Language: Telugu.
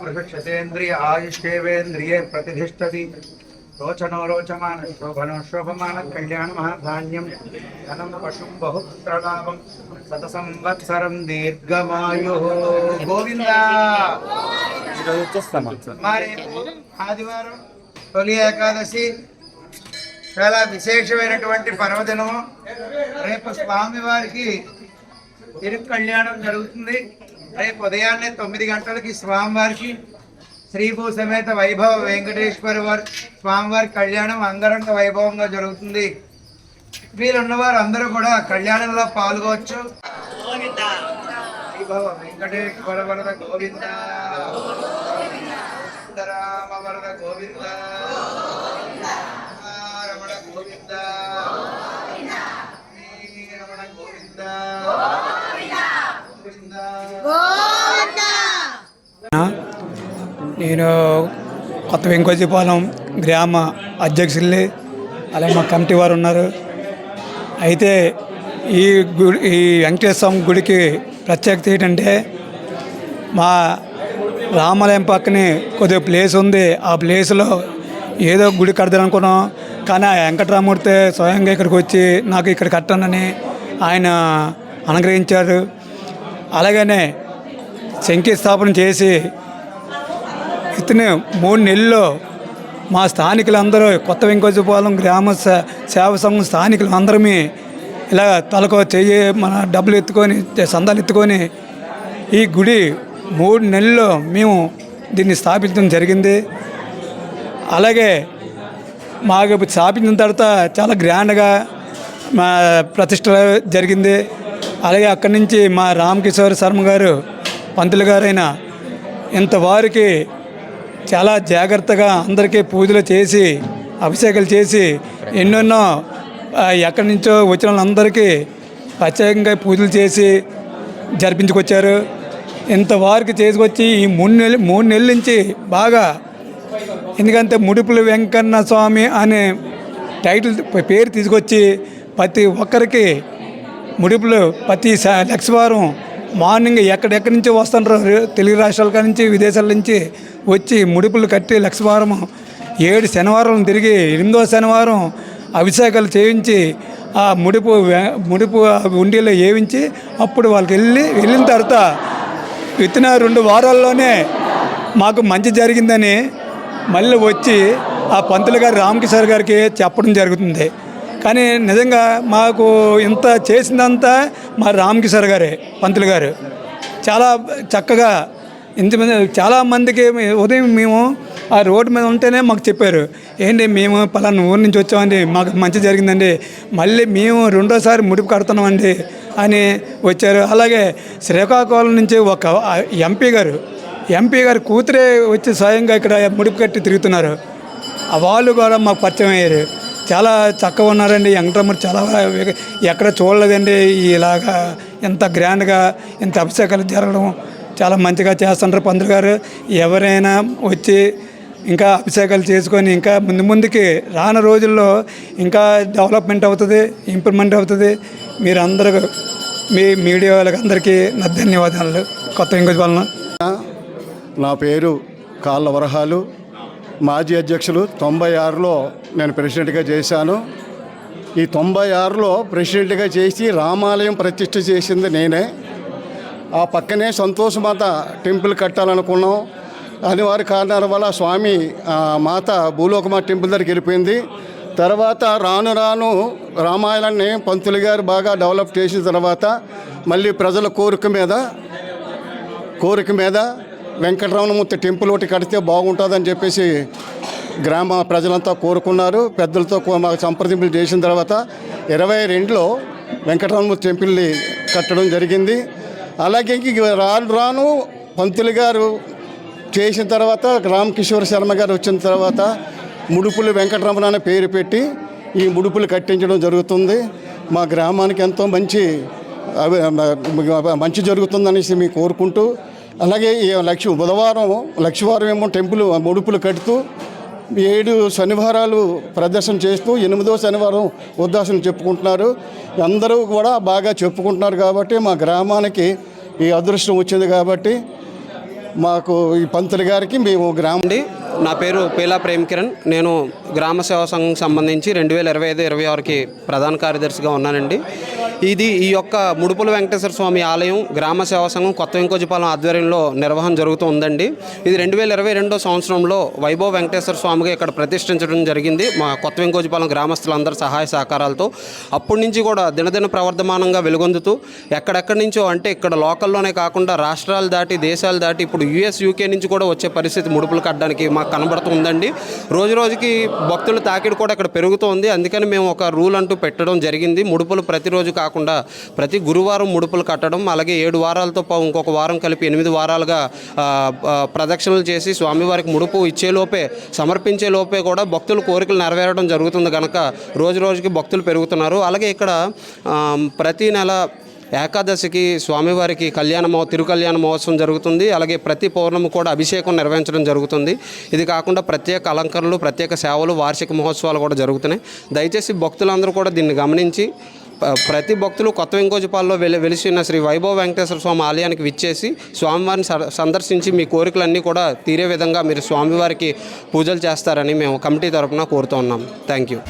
పురుషేంద్రియ ఆయుష్యేవేంద్రియే ప్రతిష్టతి రోచనో రోచమాన శోభనో శోభమాన కళ్యాణ మహాధాన్యం ధనం పశుం బహు బహుపుత్రలాభం శత సంవత్సరం దీర్ఘమాయు గోవింద ఆదివారం తొలి ఏకాదశి చాలా విశేషమైనటువంటి పర్వదినము రేపు స్వామివారికి తిరుగు కళ్యాణం జరుగుతుంది. రేపు ఉదయాన్నే తొమ్మిది గంటలకి స్వామివారికి శ్రీభూ సమేత వైభవ వెంకటేశ్వర వారి స్వామివారి కళ్యాణం అంగరంగ వైభవంగా జరుగుతుంది. వీళ్ళున్నవారు అందరూ కూడా కళ్యాణంలో పాల్గొవచ్చు. వైభవ వెంకటేశ్వర వరద గోవింద. రామ వరద గోవింద. రమణ గోవింద. నేను కొత్త వెంకోజీపాలెం గ్రామ అధ్యక్షుల్ని అలాగే మా కమిటీ వారు ఉన్నారు. అయితే ఈ గుడి ఈ వెంకటేశ్వర స్వామి గుడికి ప్రత్యేకత ఏంటంటే మా రామాలయం పక్కనే కొద్దిగా ప్లేస్ ఉంది. ఆ ప్లేస్లో ఏదో గుడి కడదాం అనుకున్నాం కానీ ఆ వెంకటరామూర్తి స్వయంగా ఇక్కడికి వచ్చి నాకు ఇక్కడ కట్టనని ఆయన అనుగ్రహించారు. అలాగనే శంకుస్థాపన చేసి ఇతనే మూడు నెలల్లో మా స్థానికులందరూ కొత్త వెంకటపాలెం గ్రామ సేవ సంఘం స్థానికులు అందరమే ఇలా తలకు చెయ్యి మన డబ్బులు ఎత్తుకొని సందాలు ఎత్తుకొని ఈ గుడి మూడు నెలల్లో మేము దీన్ని స్థాపించడం జరిగింది. అలాగే మాకు స్థాపించిన తర్వాత చాలా గ్రాండ్గా మా ప్రతిష్ట జరిగింది. అలాగే అక్కడి నుంచి మా రామకిషోర్ శర్మ గారు పంతులు గారైన ఇంతవారికి చాలా జాగ్రత్తగా అందరికీ పూజలు చేసి అభిషేకాలు చేసి ఎన్నెన్నో ఎక్కడి నుంచో వచ్చిన వాళ్ళందరికీ ప్రత్యేకంగా పూజలు చేసి జరిపించుకొచ్చారు. ఇంతవారికి చేసుకొచ్చి ఈ మూడు నెలలు మూడు నెలల నుంచి బాగా ఎందుకంటే ముడుపులు వెంకన్న స్వామి అనే టైటిల్ పేరు తీసుకొచ్చి ప్రతి ఒక్కరికి ముడుపులు ప్రతి లక్షవారం మార్నింగ్ ఎక్కడెక్కడి నుంచి వస్తుంటారు తెలుగు రాష్ట్రాల నుంచి విదేశాల నుంచి వచ్చి ముడుపులు కట్టి లక్షవారం ఏడు శనివారం తిరిగి ఎనిమిదో శనివారం అభిషేకాలు చేయించి ఆ ముడుపు ముడుపు ఆ ఉండిలో అప్పుడు వాళ్ళకి వెళ్ళి వెళ్ళిన తర్వాత విత్తిన రెండు వారాల్లోనే మాకు మంచి జరిగిందని మళ్ళీ వచ్చి ఆ పంతులు గారు రామకిషోర్ గారికి చెప్పడం జరుగుతుంది. కానీ నిజంగా మాకు ఇంత చేసిందంతా మా రామకిషోర్ గారే పంతులు గారు. చాలా చక్కగా ఇంతమంది చాలామందికి ఉదయం మేము ఆ రోడ్డు మీద ఉంటేనే మాకు చెప్పారు ఏంటి మేము పలానా ఊరు నుంచి వచ్చామండి మాకు మంచి జరిగిందండి మళ్ళీ మేము రెండోసారి ముడిపు కడుతున్నామండి అని వచ్చారు. అలాగే శ్రీకాకుళం నుంచి ఒక ఎంపీ గారు ఎంపీ గారు కూతురే వచ్చి స్వయంగా ఇక్కడ ముడిపు కట్టి తిరుగుతున్నారు. వాళ్ళు కూడా మాకు పరిచయం అయ్యారు. చాలా చక్కగా ఉన్నారండి. వెంకటరమణ చాలా ఎక్కడ చూడలేదండి. ఇలాగా ఇంత గ్రాండ్గా ఇంత అభిషేకాలు జరగడం చాలా మంచిగా చేస్తుంటారు పంతులు గారు. ఎవరైనా వచ్చి ఇంకా అభిషేకాలు చేసుకొని ఇంకా ముందు ముందుకి రాను రోజుల్లో ఇంకా డెవలప్మెంట్ అవుతుంది ఇంప్రూవ్మెంట్ అవుతుంది. మీరందరూ మీ మీడియా వాళ్ళకి అందరికీ నా ధన్యవాదాలు. కొత్త ఇంకొక వలన. నా పేరు కాళ్ళ వరహాలు. మాజీ అధ్యక్షులు తొంభై ఆరులో నేను ప్రెసిడెంట్గా చేశాను. ఈ తొంభై ఆరులో ప్రెసిడెంట్గా చేసి రామాలయం ప్రతిష్ఠ చేసింది నేనే. ఆ పక్కనే సంతోషమాత టెంపుల్ కట్టాలనుకున్నాం. అనివార్య కారణాల వల్ల స్వామి ఆ, మాత భూలోకమా టెంపుల్ దగ్గరికి వెళ్ళిపోయింది. తర్వాత రాను రాను రామాయణాన్ని పంతులు గారు బాగా డెవలప్ చేసిన తర్వాత మళ్ళీ ప్రజల కోరిక మీద కోరిక మీద వెంకటరమణమూర్తి టెంపుల్ ఒకటి కడితే బాగుంటుందని చెప్పేసి గ్రామ ప్రజలంతా కోరుకున్నారు. పెద్దలతో మాకు సంప్రదింపులు చేసిన తర్వాత ఇరవై రెండులో వెంకటరమణమూర్తి టెంపుల్ని కట్టడం జరిగింది. అలాగే ఇంక రాను రాను పంతులు గారు చేసిన తర్వాత రామకిషోర్ శర్మ గారు వచ్చిన తర్వాత ముడుపులు వెంకటరమణ అనే పేరు పెట్టి ఈ ముడుపులు కట్టించడం జరుగుతుంది. మా గ్రామానికి ఎంతో మంచి అవి- మంచి జరుగుతుందనేసి మేము కోరుకుంటూ అలాగే ఈ లక్ష బుధవారం లక్షవారం ఏమో టెంపుల్ ముడుపులు కడుతూ ఏడు శనివారాలు ప్రదర్శన చేస్తూ ఎనిమిదో శనివారం ఉద్దాసన చెప్పుకుంటున్నారు. అందరూ కూడా బాగా చెప్పుకుంటున్నారు కాబట్టి మా గ్రామానికి ఈ అదృష్టం వచ్చింది కాబట్టి మాకు ఈ పంతులు గారికి మేము గ్రామండి నా పేరు పేలా ప్రేమ్ కిరణ్ నేను గ్రామ సేవా సంఘం సంబంధించి రెండు వేల ఇరవై ఐదు ఇరవై ఆరుకి ప్రధాన కార్యదర్శిగా ఉన్నానండి. ఇది ఈ యొక్క ముడుపుల వెంకటేశ్వర స్వామి ఆలయం గ్రామ సేవా సంఘం కొత్త వెంకోజపాలెం ఆధ్వర్యంలో నిర్వహణ జరుగుతూ ఉందండి. ఇది రెండు వేల ఇరవై రెండో సంవత్సరంలో వైభవ్ వెంకటేశ్వర స్వామిగా ఇక్కడ ప్రతిష్ఠించడం జరిగింది. మా కొత్త వెంకోజపాలెం గ్రామస్తులందరి సహాయ సహకారాలతో అప్పటి నుంచి కూడా దినదిన ప్రవర్ధమానంగా వెలుగొందుతూ ఎక్కడెక్కడి నుంచో అంటే ఇక్కడ లోకల్లోనే కాకుండా రాష్ట్రాలు దాటి దేశాలు దాటి ఇప్పుడు యుఎస్ యూకే నుంచి కూడా వచ్చే పరిస్థితి ముడుపులు కట్టడానికి మాకు కనబడుతుందండి రోజు రోజుకి భక్తుల తాకిడి కూడా ఇక్కడ పెరుగుతోంది అందుకని మేము ఒక రూల్ అంటూ పెట్టడం జరిగింది. ముడుపులు ప్రతిరోజు కాకుండా ప్రతి గురువారం ముడుపులు కట్టడం అలాగే ఏడు వారాలతో ఇంకొక వారం కలిపి ఎనిమిది వారాలుగా ప్రదక్షిణలు చేసి స్వామివారికి ముడుపు ఇచ్చేలోపే సమర్పించే లోపే కూడా భక్తుల కోరికలు నెరవేరడం జరుగుతుంది కనుక రోజు రోజుకి భక్తులు పెరుగుతున్నారు. అలాగే ఇక్కడ ప్రతి నెల ఏకాదశికి స్వామివారికి కళ్యాణ మహో తిరుకల్యాణ మహోత్సవం జరుగుతుంది. అలాగే ప్రతి పౌర్ణమి కూడా అభిషేకం నిర్వహించడం జరుగుతుంది. ఇది కాకుండా ప్రత్యేక అలంకరణలు ప్రత్యేక సేవలు వార్షిక మహోత్సవాలు కూడా జరుగుతున్నాయి. దయచేసి భక్తులందరూ కూడా దీన్ని గమనించి ప్రతి భక్తులు కొత్త వెంకోజపాల్లో వెలి వెలిసిన శ్రీ వైభవ వెంకటేశ్వర స్వామి ఆలయానికి విచ్చేసి స్వామివారిని స- సందర్శించి మీ కోరికలన్నీ కూడా తీరే విధంగా మీరు స్వామివారికి పూజలు చేస్తారని మేము కమిటీ తరపున కోరుతున్నాం థ్యాంక్ యూ.